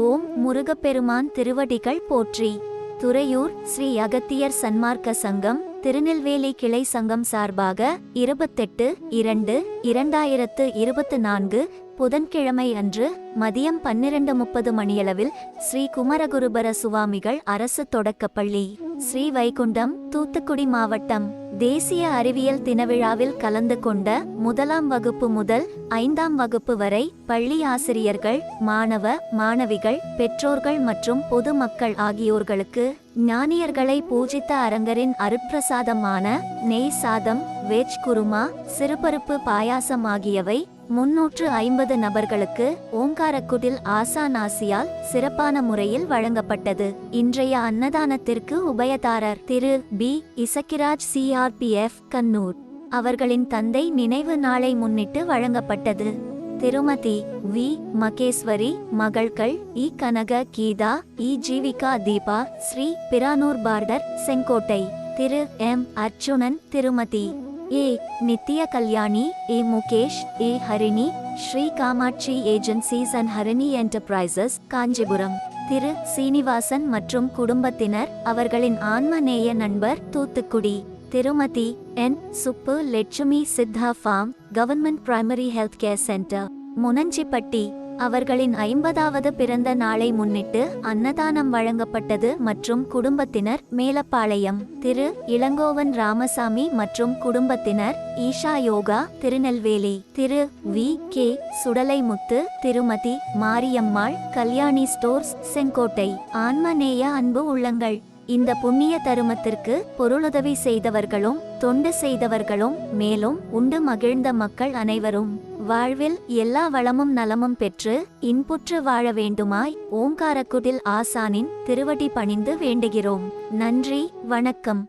ஓம் முருகப்பெருமான் திருவடிகள் போற்றி. துறையூர் ஸ்ரீ அகத்தியர் சன்மார்க்க சங்கம் திருநெல்வேலி கிளை சங்கம் சார்பாக இருபத்தெட்டு இரண்டு இரண்டாயிரத்து இருபத்து நான்கு புதன்கிழமை அன்று மதியம் பன்னிரண்டு முப்பது மணியளவில் ஸ்ரீ குமரகுருபர சுவாமிகள் அரசு தொடக்கப்பள்ளி ஸ்ரீ வைகுண்டம் தூத்துக்குடி மாவட்டம். தேசிய அறிவியல் தினவிழாவில் கலந்து கொண்ட முதலாம் வகுப்பு முதல் ஐந்தாம் வகுப்பு வரை பள்ளி ஆசிரியர்கள் மாணவ மாணவிகள் பெற்றோர்கள் மற்றும் பொதுமக்கள் ஆகியோர்களுக்கு ஞானியர்களை பூஜித்த அரங்கரின் அருட்பிரசாதமான நெய் சாதம் வெஜ் குருமா சிறுபருப்பு பாயாசம் ஆகியவை முன்னூற்று ஐம்பது நபர்களுக்கு ஓங்காரக்குடில் ஆசானாசியால் சிறப்பான முறையில் வழங்கப்பட்டது. இன்றைய அன்னதானத்திற்கு உபயதாரர் திரு. பி. இசக்கிராஜ் சிஆர்பிஎஃப் கண்ணூர். அவர்களின் தந்தை நினைவு நாளை முன்னிட்டு வழங்கப்பட்டது. திருமதி வி. மகேஸ்வரி மகள்கள் E. Kanaka Geetha E. Jeevika Deepa Sri. Piranur border Sengottai. திரு. எம். அர்ச்சுனன் திருமதி A Nithya Kalyani A Mukesh A Harini Sri Kamatchi agencies and Harini enterprises Kanchipuram. திரு. சீனிவாசன் மற்றும் குடும்பத்தினர் அவர்களின் ஆன்மநேய நண்பர் தூத்துக்குடி. திருமதி N. Subbu Lakshmi Siddha farm government primary health care centre Munanjipatti. அவர்களின் ஐம்பதாவது பிறந்த நாளை முன்னிட்டு அன்னதானம் வழங்கப்பட்டது மற்றும் குடும்பத்தினர் மேலப்பாளையம் திரு. இளங்கோவன் ராமசாமி மற்றும் குடும்பத்தினர் Isha Yoga Tirunelveli Thiru. V. K. Sudalaimuthu Thirumathi Mariammal Kalyani stores Sengottai ஆன்மநேய அன்பு உள்ளங்கள். இந்த புண்ணிய தருமத்திற்கு பொருளுதவி செய்தவர்களும் தொண்டு செய்தவர்களும் மேலும் உண்டு மகிழ்ந்த மக்கள் அனைவரும். வாழ்வில் எல்லா வளமும் நலமும் பெற்று இன்புற்று வாழ வேண்டுமாய் ஓங்காரக்குடில் ஆசானின் திருவடி பணிந்து வேண்டுகிறோம். நன்றி வணக்கம்.